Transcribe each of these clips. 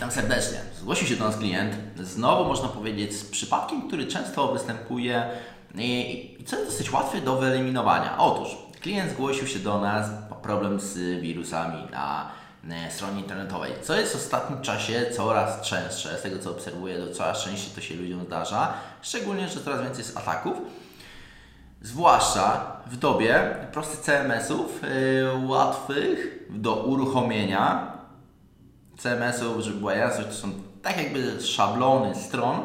Witam serdecznie. Zgłosił się do nas klient, znowu można powiedzieć z przypadkiem, który często występuje i co jest dosyć łatwe do wyeliminowania. Otóż klient zgłosił się do nas, problem z wirusami na e, stronie internetowej, co jest w ostatnim czasie coraz częstsze, z tego co obserwuję, to coraz częściej to się ludziom zdarza, szczególnie, że coraz więcej jest ataków. Zwłaszcza w dobie prostych CMS-ów, yy, łatwych do uruchomienia. CMS-ów, żeby była jasność, to są tak jakby szablony stron,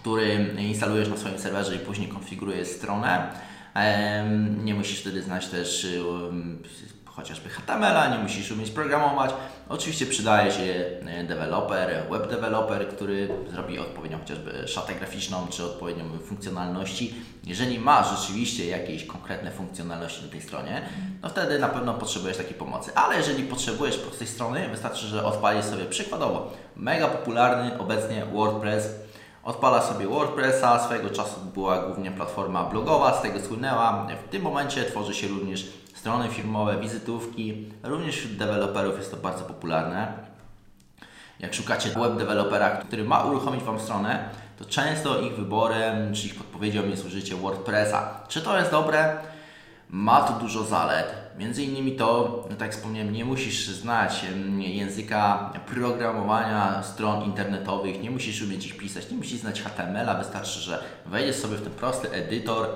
który instalujesz na swoim serwerze i później konfigurujesz stronę. Nie musisz wtedy znać też chociażby HTML-a, nie musisz umieć programować. Oczywiście przydaje się e, deweloper, web developer, który zrobi odpowiednią chociażby szatę graficzną czy odpowiednią funkcjonalności. Jeżeli masz rzeczywiście jakieś konkretne funkcjonalności na tej stronie, no wtedy na pewno potrzebujesz takiej pomocy. Ale jeżeli potrzebujesz prostej strony, wystarczy, że odpalisz sobie przykładowo mega popularny obecnie WordPress Odpala sobie WordPressa, swojego czasu była głównie platforma blogowa, z tego słynęła. W tym momencie tworzy się również strony firmowe, wizytówki. Również wśród deweloperów jest to bardzo popularne. Jak szukacie web dewelopera, który ma uruchomić Wam stronę, to często ich wyborem czy ich podpowiedzią jest użycie WordPressa. Czy to jest dobre? Ma to dużo zalet. Między innymi to, no tak jak wspomniałem, nie musisz znać języka programowania stron internetowych, nie musisz umieć ich pisać, nie musisz znać HTML-a, wystarczy, że wejdziesz sobie w ten prosty edytor,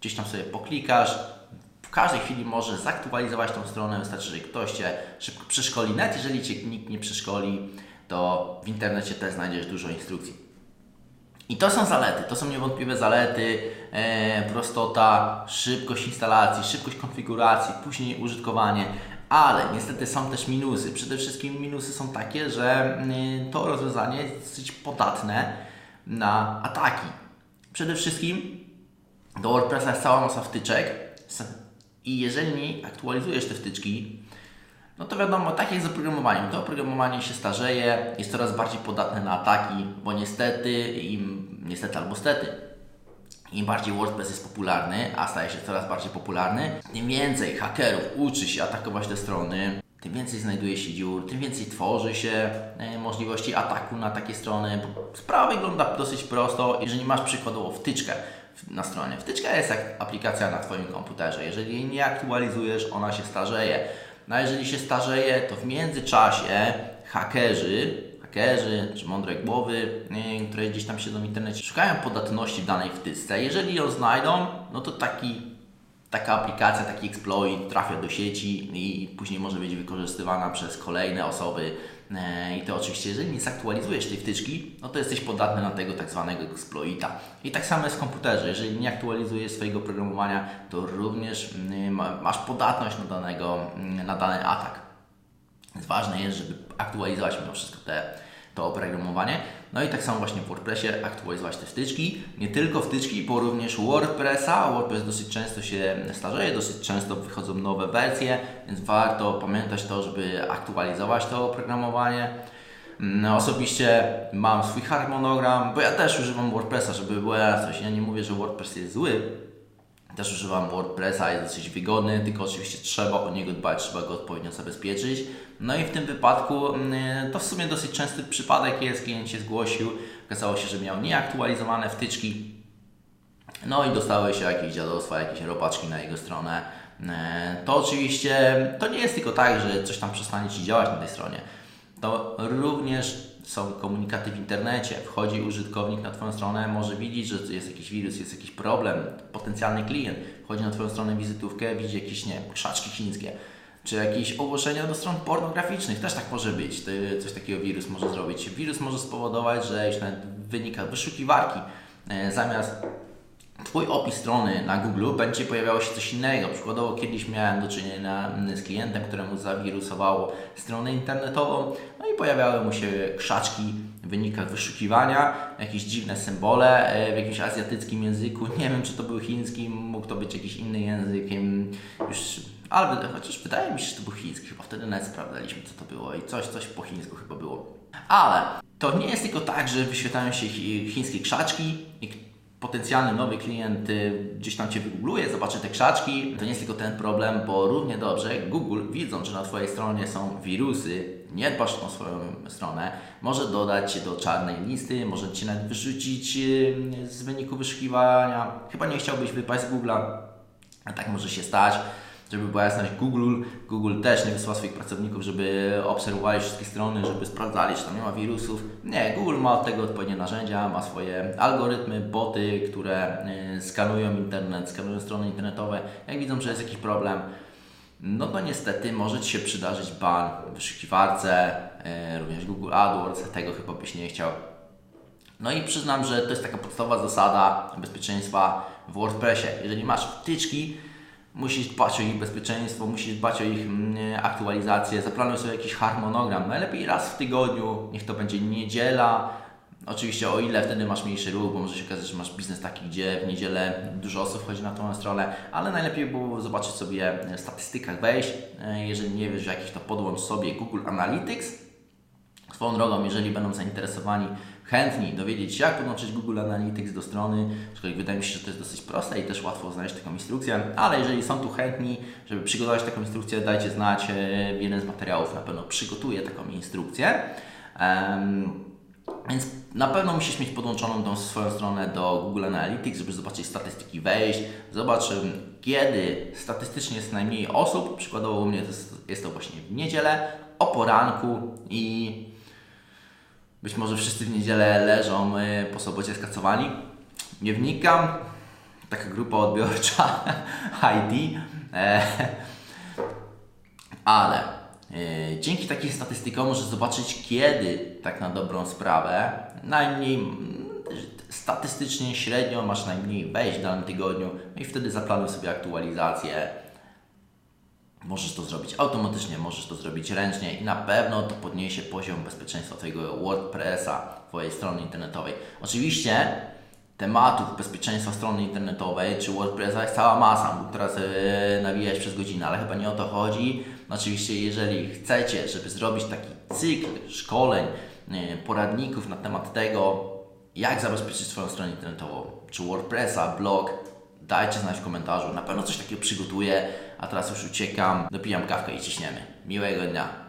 gdzieś tam sobie poklikasz, każdej chwili możesz zaktualizować tą stronę, wystarczy, że ktoś Cię szybko przeszkoli. Nawet jeżeli Cię nikt nie przeszkoli, to w internecie też znajdziesz dużo instrukcji. I to są zalety, to są niewątpliwe zalety, e, prostota, szybkość instalacji, szybkość konfiguracji, później użytkowanie, ale niestety są też minusy. Przede wszystkim minusy są takie, że y, to rozwiązanie jest dosyć podatne na ataki. Przede wszystkim do WordPressa jest cała masa wtyczek i jeżeli aktualizujesz te wtyczki, no to wiadomo, tak jak z oprogramowaniem. To oprogramowanie się starzeje, jest coraz bardziej podatne na ataki, bo niestety, im, niestety albo stety, im bardziej WordPress jest popularny, a staje się coraz bardziej popularny, tym więcej hakerów uczy się atakować te strony, tym więcej znajduje się dziur, tym więcej tworzy się e, możliwości ataku na takie strony. Sprawa wygląda dosyć prosto. Jeżeli masz przykładowo wtyczkę na stronie, wtyczka jest jak aplikacja na Twoim komputerze. Jeżeli jej nie aktualizujesz, ona się starzeje. No a jeżeli się starzeje, to w międzyczasie hakerzy, hakerzy czy mądre głowy, które gdzieś tam siedzą w internecie, szukają podatności w danej wtyczce. Jeżeli ją znajdą, no to taki, taka aplikacja, taki exploit trafia do sieci i później może być wykorzystywana przez kolejne osoby. E, I to oczywiście, jeżeli nie zaktualizujesz tej wtyczki, no to jesteś podatny na tego tak zwanego exploita. I tak samo jest w komputerze. Jeżeli nie aktualizujesz swojego programowania, to również mm, ma- masz podatność na, danego, mm, na dany atak. Więc ważne jest, żeby aktualizować mimo wszystko te, to oprogramowanie. No i tak samo właśnie w WordPressie aktualizować te wtyczki. Nie tylko wtyczki, bo również WordPressa. WordPress dosyć często się starzeje, dosyć często wychodzą nowe wersje, więc warto pamiętać to, żeby aktualizować to oprogramowanie. No, osobiście mam swój harmonogram, bo ja też używam WordPressa, żeby była jasność. Ja nie mówię, że WordPress jest zły, też używam WordPressa, jest dosyć wygodny, tylko oczywiście trzeba o niego dbać, trzeba go odpowiednio zabezpieczyć. No i w tym wypadku mm, to w sumie dosyć częsty przypadek jest, klient się zgłosił, okazało się, że miał nieaktualizowane wtyczki, no i dostały się jakieś dziadostwa, jakieś robaczki na jego stronę. E, To oczywiście, to nie jest tylko tak, że coś tam przestanie Ci działać na tej stronie. To również są komunikaty w internecie. Wchodzi użytkownik na Twoją stronę, może widzieć, że jest jakiś wirus, jest jakiś problem, potencjalny klient. Wchodzi na Twoją stronę wizytówkę, widzi jakieś, nie wiem, krzaczki chińskie. Czy jakieś ogłoszenia do stron pornograficznych, też tak może być. To Coś takiego wirus może zrobić. Wirus może spowodować, że już nawet w wynikach wyszukiwarki e, zamiast Twój opis strony na Google będzie pojawiało się coś innego. Przykładowo kiedyś miałem do czynienia mm, z klientem, któremu zawirusowało stronę internetową, no i pojawiały mu się krzaczki w wynikach wyszukiwania, jakieś dziwne symbole e, w jakimś azjatyckim języku. Nie wiem, czy to był chiński, mógł to być jakiś inny język. em, Już, ale chociaż wydaje mi się, że to był chiński. Chyba wtedy nawet sprawdzaliśmy, co to było i coś, coś po chińsku chyba było. Ale to nie jest tylko tak, że wyświetlają się chi- chińskie krzaczki i potencjalny nowy klient y, gdzieś tam Cię wygoogluje, zobaczy te krzaczki, to nie jest tylko ten problem, bo równie dobrze Google widząc, że na Twojej stronie są wirusy nie dbasz o swoją stronę, może dodać Cię do czarnej listy, może Cię nawet wyrzucić yy, z wyniku wyszukiwania. Chyba nie chciałbyś wypaść z Google'a, a tak może się stać. Żeby była jasność, Google, Google też nie wysłał swoich pracowników, żeby obserwowali wszystkie strony, żeby sprawdzali, czy tam nie ma wirusów. Nie, Google ma od tego odpowiednie narzędzia, ma swoje algorytmy, boty, które y, skanują internet, skanują strony internetowe. Jak widzą, że jest jakiś problem, no to niestety może Ci się przydarzyć ban w wyszukiwarce, y, również Google AdWords, tego chyba byś nie chciał. No i przyznam, że to jest taka podstawowa zasada bezpieczeństwa w WordPressie. Jeżeli masz wtyczki, musisz dbać o ich bezpieczeństwo, musisz dbać o ich mm, aktualizację, zaplanuj sobie jakiś harmonogram, najlepiej raz w tygodniu, niech to będzie niedziela, Oczywiście o ile wtedy masz mniejszy ruch, bo może się okazać, że masz biznes taki, gdzie w niedzielę dużo osób wchodzi na tą stronę, ale najlepiej było zobaczyć sobie w statystykach wejść, e, jeżeli nie wiesz jakich to podłącz sobie Google Analytics. Swoją drogą, jeżeli będą zainteresowani chętni dowiedzieć się, jak podłączyć Google Analytics do strony, aczkolwiek wydaje mi się, że to jest dosyć proste i też łatwo znaleźć taką instrukcję, ale jeżeli są tu chętni, żeby przygotować taką instrukcję, dajcie znać, e, jeden z materiałów na pewno przygotuje taką instrukcję. Um, więc na pewno musisz mieć podłączoną tą swoją stronę do Google Analytics, żeby zobaczyć statystyki wejść, zobacz kiedy statystycznie jest najmniej osób, przykładowo u mnie to jest, jest to właśnie w niedzielę, o poranku i być może wszyscy w niedzielę leżą po sobocie skacowani. Nie wnikam. Taka grupa odbiorcza ID. E, ale e, dzięki takim statystykom możesz zobaczyć, kiedy tak na dobrą sprawę najmniej statystycznie średnio masz najmniej wejść w danym tygodniu no i wtedy zaplanuj sobie aktualizację Możesz to zrobić automatycznie, możesz to zrobić ręcznie i na pewno to podniesie poziom bezpieczeństwa Twojego WordPressa, Twojej strony internetowej. Oczywiście tematów bezpieczeństwa strony internetowej czy WordPressa jest cała masa, mógł teraz yy, nawijać przez godzinę, ale chyba nie o to chodzi. Oczywiście, jeżeli chcecie, żeby zrobić taki cykl szkoleń, yy, poradników na temat tego, jak zabezpieczyć swoją stronę internetową, czy WordPressa, blog, dajcie znać w komentarzu. Na pewno coś takiego przygotuję, a teraz już uciekam, dopijam kawkę i ciśniemy. Miłego dnia.